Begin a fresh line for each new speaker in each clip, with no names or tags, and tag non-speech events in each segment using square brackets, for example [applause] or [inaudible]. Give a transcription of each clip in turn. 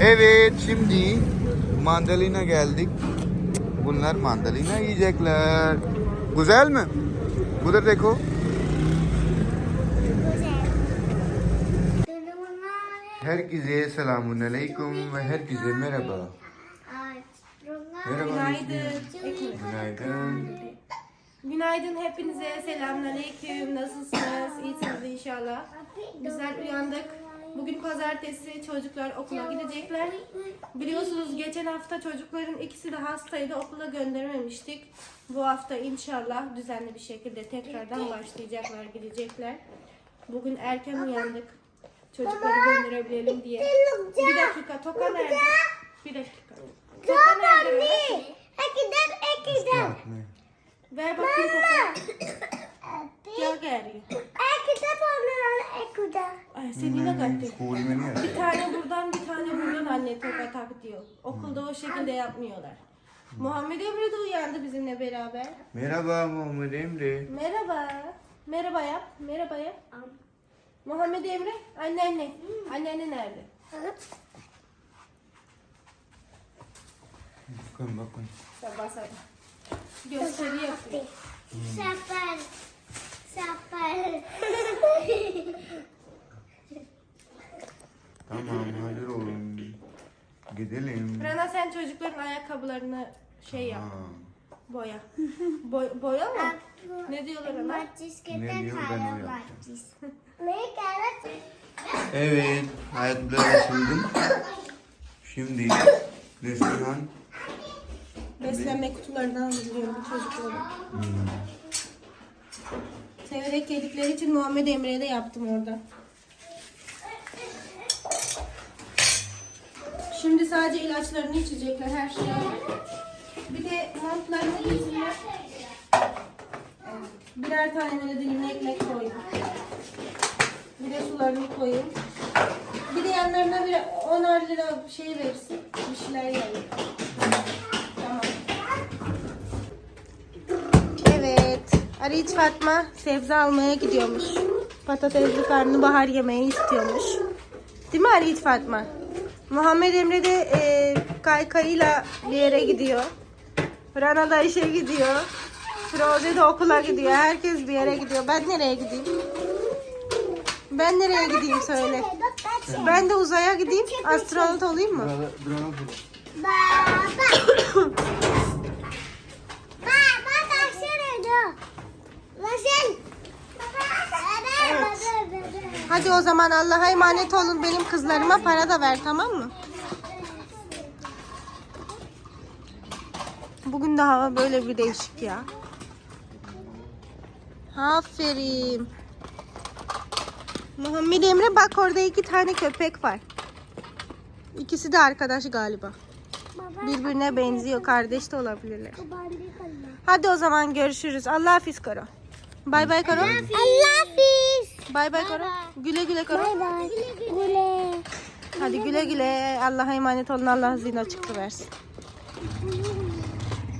Evet şimdi mandalina geldik. Bunlar mandalina yiyecekler. Güzel mi? Burada देखो. Herkese selamun aleyküm ve herkese merhaba. Merhaba.
Günaydın.
Günaydın.
Günaydın hepinize. Selamünaleyküm. Nasılsınız? İyisiniz inşallah. Bizler uyandık. Bugün pazartesi çocuklar okula gidecekler. Biliyorsunuz geçen hafta çocukların ikisi de hastaydı. Okula göndermemiştik. Bu hafta inşallah düzenli bir şekilde tekrardan başlayacaklar, gidecekler. Bugün erken uyandık. Çocukları gönderebilelim diye. Bir dakika, Toka nerede? Bir dakika. Toka nerede? Ver bakayım Toka. Gel gel. Ay seni ne kattı?
School में नहीं
Bir tane buradan bir tane buradan anne toka tak diyor. Okulda o şekilde yapmıyorlar. Muhammed Emre de uyandı bizimle beraber.
Merhaba Muhammed Emre.
Merhaba. Merhaba yap. Merhaba yap. Muhammed Emre. Anneanne. Anneanne nerede?
Bakın bakın.
Sabah sabah. Gösteri yapıyor.
Sapar.
Tamam hazır olun. Gidelim.
Rana sen çocukların ayakkabılarını şey yap.
Ha,
Boya. Boy, boya mı? Ne diyorlar ona?
Ne diyor, ben
kalau
o yapacağım. Evet, ayakkabıları sildim. Şimdi Neslihan
Beslenme kutularından hazırlıyorum çocukları. Severek yedikleri için Muhammed Emre'ye de yaptım orada. Şimdi sadece ilaçlarını içecekler her şeyi. Bir de montlarını giysinler. Birer tane böyle dilimli ekmek koydum. Bir de sularını koyayım. Bir de yanlarına bir 10'ar lira şey versin. Bir şeyler yiyelim. Arıç Fatma sebze almaya gidiyormuş. Patatesli karnabahar yemeği istiyormuş. Değil mi Arıç Fatma? Muhammed Emre de e, kaykayıyla bir yere gidiyor. Rana da işe gidiyor. Firoze de okula gidiyor. Herkes bir yere gidiyor. Ben nereye gideyim? Ben nereye gideyim söyle. Ben de uzaya gideyim. Astronot olayım mı?
Baba [coughs]
Hadi o zaman Allah'a emanet olun. Benim kızlarıma para da ver tamam mı? Bugün de hava böyle bir değişik ya. Aferin. Muhammed Emre bak orada iki tane köpek var. İkisi de arkadaş galiba. Birbirine benziyor. Kardeş de olabilirler. Hadi o zaman görüşürüz. Allah hafiz Karo. Bay bay Karo.
Allah hafiz.
Bay bay Karo. Güle güle Karo.
Bye bye. Güle.
Hadi güle güle. Allah'a emanet olun. Allah zina çıktı versin.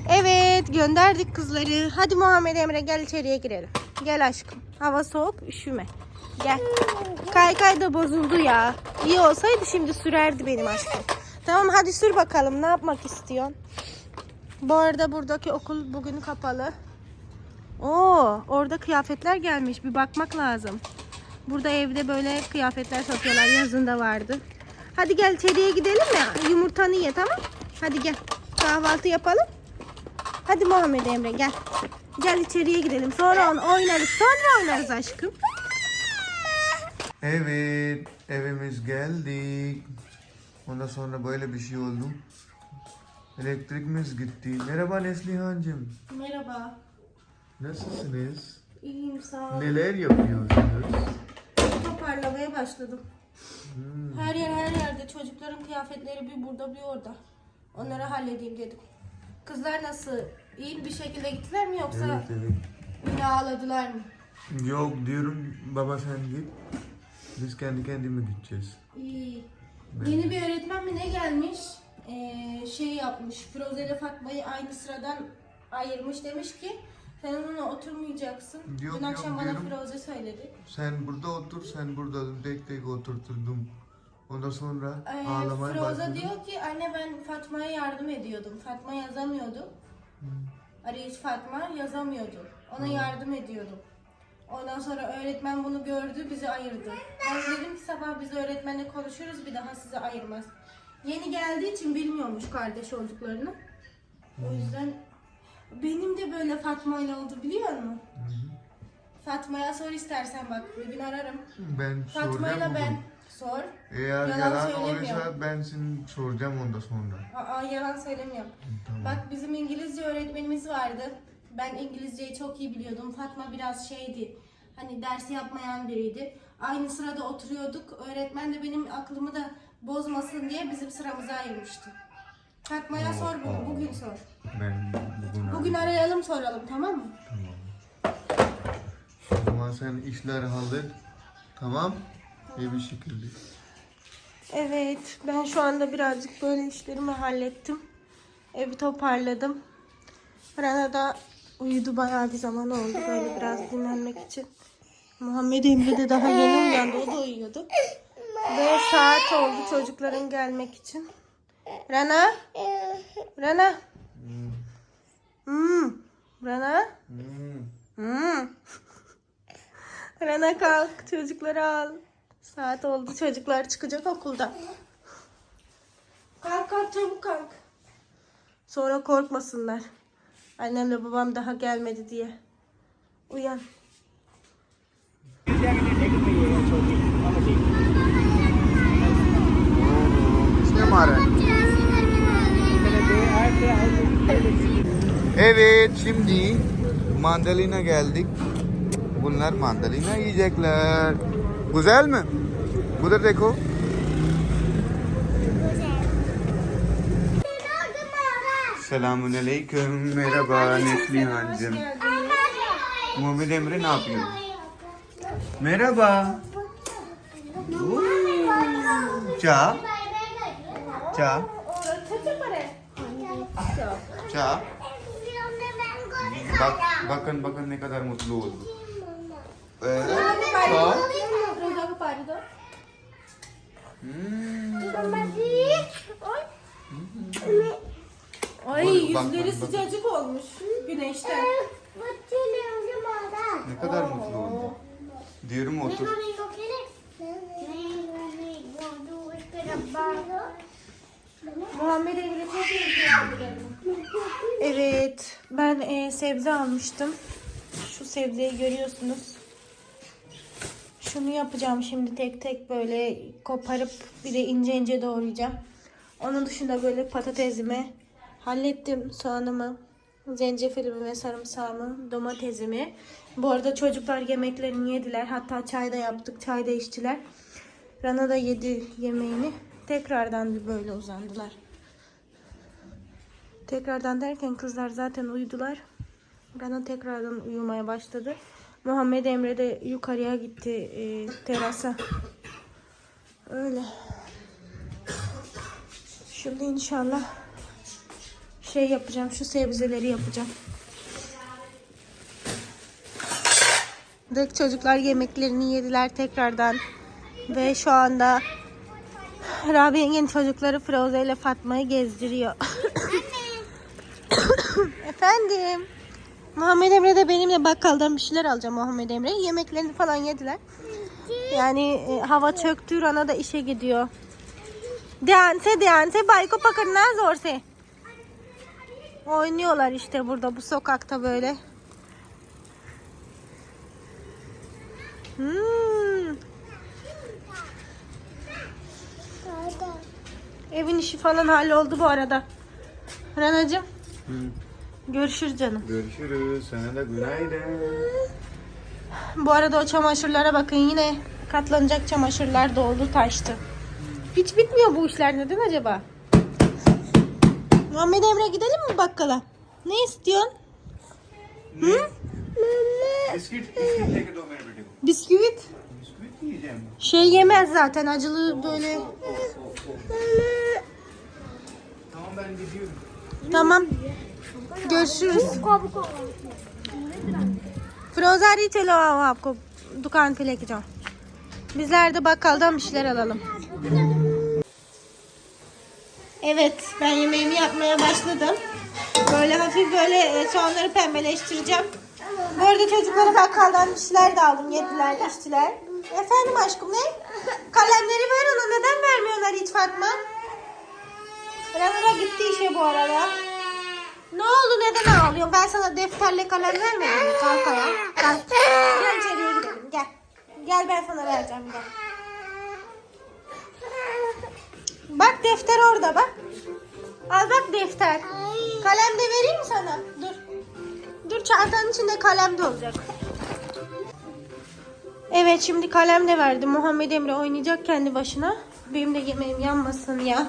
Evet gönderdik kızları. Hadi Muhammed Emre gel içeriye girelim. Gel aşkım. Hava soğuk üşüme. Gel. Kaykay da bozuldu ya. İyi olsaydı şimdi sürerdi benim aşkım. Tamam hadi sür bakalım. Ne yapmak istiyorsun? Bu arada buradaki okul bugün kapalı. Oo, orada kıyafetler gelmiş. Bir bakmak lazım. Burada evde böyle kıyafetler satıyorlar. Yazında vardı. Hadi gel içeriye gidelim ya. Yumurtanı ye tamam? Hadi gel. Kahvaltı yapalım. Hadi Muhammed Emre gel. Gel içeriye gidelim. Sonra on oynarız. Sonra oynarız aşkım.
Evet, evimiz geldik. Ondan sonra böyle bir şey oldu. Elektrikimiz gitti. Merhaba Neslihan'cığım.
Merhaba.
Nasılsınız?
İyiyim sağ ol.
Neler yapıyorsunuz?
Toparlamaya başladım. Her yer her yerde çocukların kıyafetleri bir burada bir orada. Onları halledeyim dedim. Kızlar nasıl? İyi bir şekilde gittiler mi yoksa
Evet evet.
yine ağladılar mı?
Yok diyorum baba sen git. Biz kendi kendime gideceğiz.
İyi. Yeni bir öğretmen mi ne gelmiş? Ee, şey yapmış. Firuze ile Fatma'yı aynı sıradan ayırmış. Demiş ki sen onunla oturmayacaksın.
Yok,
Dün akşam
yok
bana
diyorum.
Firuze söyledi.
Sen burada otur, sen burada tek tek oturturdum. Ondan sonra
Ee,
ağlamaya
Froza
başladı.
diyor ki anne ben Fatma'ya yardım ediyordum. Fatma yazamıyordu. Arayış Fatma yazamıyordu. Ona yardım ediyordum. Ondan sonra öğretmen bunu gördü, bizi ayırdı. Ben dedim ki sabah biz öğretmenle konuşuruz, bir daha sizi ayırmaz. Yeni geldiği için bilmiyormuş kardeş olduklarını. O yüzden benim de böyle Fatma ile oldu biliyor musun? Fatma'ya sor istersen bak, bir gün ararım.
Ben
Fatma
soracağım
ile ben sor.
Eğer
Yalan
yalan,
söylemiyor.
olursa ben seni soracağım ondan sonra.
Aa, yalan söylemiyorum.
Tamam.
Bak bizim İngilizce öğretmenimiz vardı. Ben İngilizceyi çok iyi biliyordum. Fatma biraz şeydi. Hani dersi yapmayan biriydi. Aynı sırada oturuyorduk. Öğretmen de benim aklımı da bozmasın diye bizim sıramızı ayırmıştı. Fatma'ya sor bunu. Bugün sor.
Ben bugün
Bugün arayalım soralım tamam mı?
O zaman sen işleri hallet. Tamam. İyi bir şekilde.
Evet, ben şu anda birazcık böyle işlerimi hallettim. Evi toparladım. Rana da uyudu bayağı bir zaman oldu böyle biraz dinlenmek için. Muhammed Emre de daha yeni uyandı, o da uyuyordu. Ve saat oldu çocukların gelmek için. Rana, Rana. Hmm. Rana.
Hmm.
Hmm. Rana kalk çocukları al. Saat oldu çocuklar çıkacak okulda. Kalk kalk çabuk kalk. Sonra korkmasınlar. Annemle babam daha gelmedi diye. Uyan.
İsmi Mare. Evet şimdi mandalina geldik. Bunlar mandalina yiyecekler. Güzel mi? Bu da deko. Selamun aleyküm. Merhaba Neslihan'cığım. Muhammed Emre ne yapıyor? Merhaba. Çağ. Çağ. Çağ. Bak, bakın bakın ne kadar mutlu oldu. Ee, Çağ. Hmm.
Ay
Bak, bak,
yüzleri
bak, bak.
sıcacık olmuş güneşten.
Ne kadar mutlu oldu. Diyorum otur.
Muhammed Emre çok iyi Evet, ben e, sebze almıştım. Şu sebzeyi görüyorsunuz. Şunu yapacağım şimdi tek tek böyle koparıp bir de ince ince doğrayacağım. Onun dışında böyle patatesimi hallettim. Soğanımı, zencefilimi ve sarımsağımı, domatesimi. Bu arada çocuklar yemeklerini yediler. Hatta çay da yaptık. Çay da içtiler. Rana da yedi yemeğini. Tekrardan bir böyle uzandılar. Tekrardan derken kızlar zaten uyudular. Rana tekrardan uyumaya başladı. Muhammed Emre de yukarıya gitti e, terasa. Öyle. Şimdi inşallah şey yapacağım. Şu sebzeleri yapacağım. Dek çocuklar yemeklerini yediler tekrardan. Ve şu anda Rabia yengenin çocukları Firuze ile Fatma'yı gezdiriyor. [laughs] Efendim. Muhammed Emre de benimle bakkaldan bir şeyler alacağım Muhammed Emre. Yemeklerini falan yediler. Yani e, hava çöktü, Rana da işe gidiyor. Deanse deanse bayko pakırnaz orse. Oynuyorlar işte burada bu sokakta böyle. Hmm. Evin işi falan halloldu bu arada. Ranacığım.
Hı.
Görüşürüz canım.
Görüşürüz. Sana da günaydın.
Bu arada o çamaşırlara bakın yine katlanacak çamaşırlar doldu taştı. Hiç bitmiyor bu işler ne neden acaba? Muhammed Emre gidelim mi bakkala? Ne istiyorsun? Ne? Hı?
Bisküvit, bisküvit.
Bisküvit
yiyeceğim.
Şey yemez zaten acılı böyle.
Tamam ben gidiyorum.
Tamam. Görüşürüz. Frozen चलो आओ आपको दुकान पे लेके जाओ. Bizler de bakkaldan bir şeyler alalım. Evet ben yemeğimi yapmaya başladım. Böyle hafif böyle e, soğanları pembeleştireceğim. Bu arada çocuklara bakkaldan bir şeyler de aldım. Yediler, içtiler. Efendim aşkım ne? Kalemleri ver ona. Neden vermiyorlar hiç Fatma? Ranura gitti işe bu arada. Ne oldu neden ağlıyorsun? Ben sana defterle kalem vermedim mi? Kalk ayağa. Kalk. Gel içeriye gidelim gel. Gel ben sana vereceğim gel. Bak defter orada bak. Al bak defter. Kalem de vereyim sana? Dur. Dur çantanın içinde kalem de olacak. Evet şimdi kalem de verdim. Muhammed Emre oynayacak kendi başına. Benim de yemeğim yanmasın ya.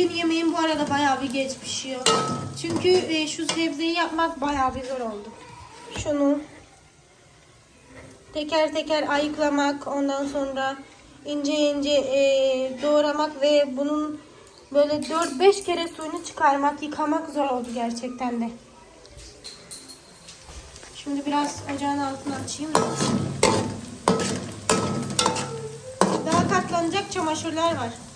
Bugün yemeğim bu arada bayağı bir geç pişiyor. Çünkü e, şu sebzeyi yapmak bayağı bir zor oldu. Şunu teker teker ayıklamak, ondan sonra ince ince e, doğramak ve bunun böyle 4-5 kere suyunu çıkarmak, yıkamak zor oldu gerçekten de. Şimdi biraz ocağın altını açayım da. Daha katlanacak çamaşırlar var.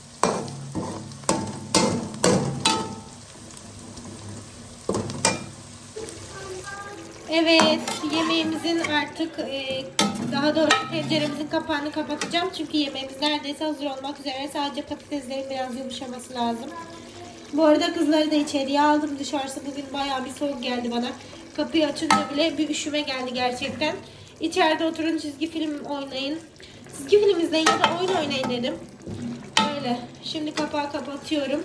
Evet, yemeğimizin artık e, daha doğrusu tenceremizin kapağını kapatacağım. Çünkü yemeğimiz neredeyse hazır olmak üzere. Sadece patateslerin biraz yumuşaması lazım. Bu arada kızları da içeriye aldım. Dışarısı bugün bayağı bir soğuk geldi bana. Kapıyı açınca bile bir üşüme geldi gerçekten. İçeride oturun çizgi film oynayın. Çizgi film izleyin ya da oyun oynayın dedim. Öyle. Şimdi kapağı kapatıyorum.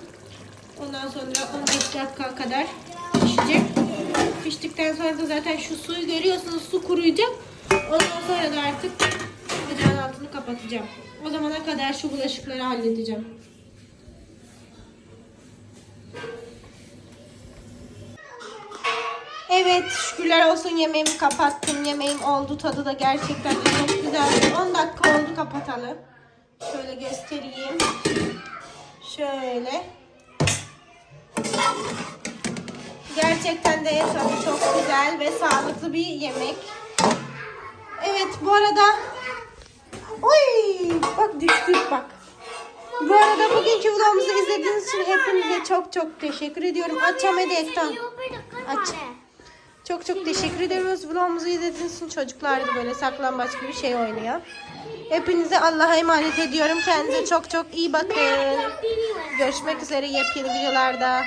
Ondan sonra 15 dakika kadar pişecek. Piştikten sonra da zaten şu suyu görüyorsunuz su kuruyacak. Ondan sonra da artık ocağın altını kapatacağım. O zamana kadar şu bulaşıkları halledeceğim. Evet şükürler olsun yemeğimi kapattım. Yemeğim oldu. Tadı da gerçekten çok güzel. 10 dakika oldu kapatalı. Şöyle göstereyim. Şöyle. Gerçekten de tadı çok güzel ve sağlıklı bir yemek. Evet bu arada Oy bak düştük bak. Bu arada bugünkü vlogumuzu izlediğiniz için hepinize çok çok teşekkür ediyorum. Açam ekran. Aç. Çok çok teşekkür ediyoruz. Vlogumuzu izlediğiniz için çocuklar da böyle saklambaç gibi şey oynuyor. Hepinize Allah'a emanet ediyorum. Kendinize çok çok iyi bakın. Görüşmek üzere yepyeni videolarda.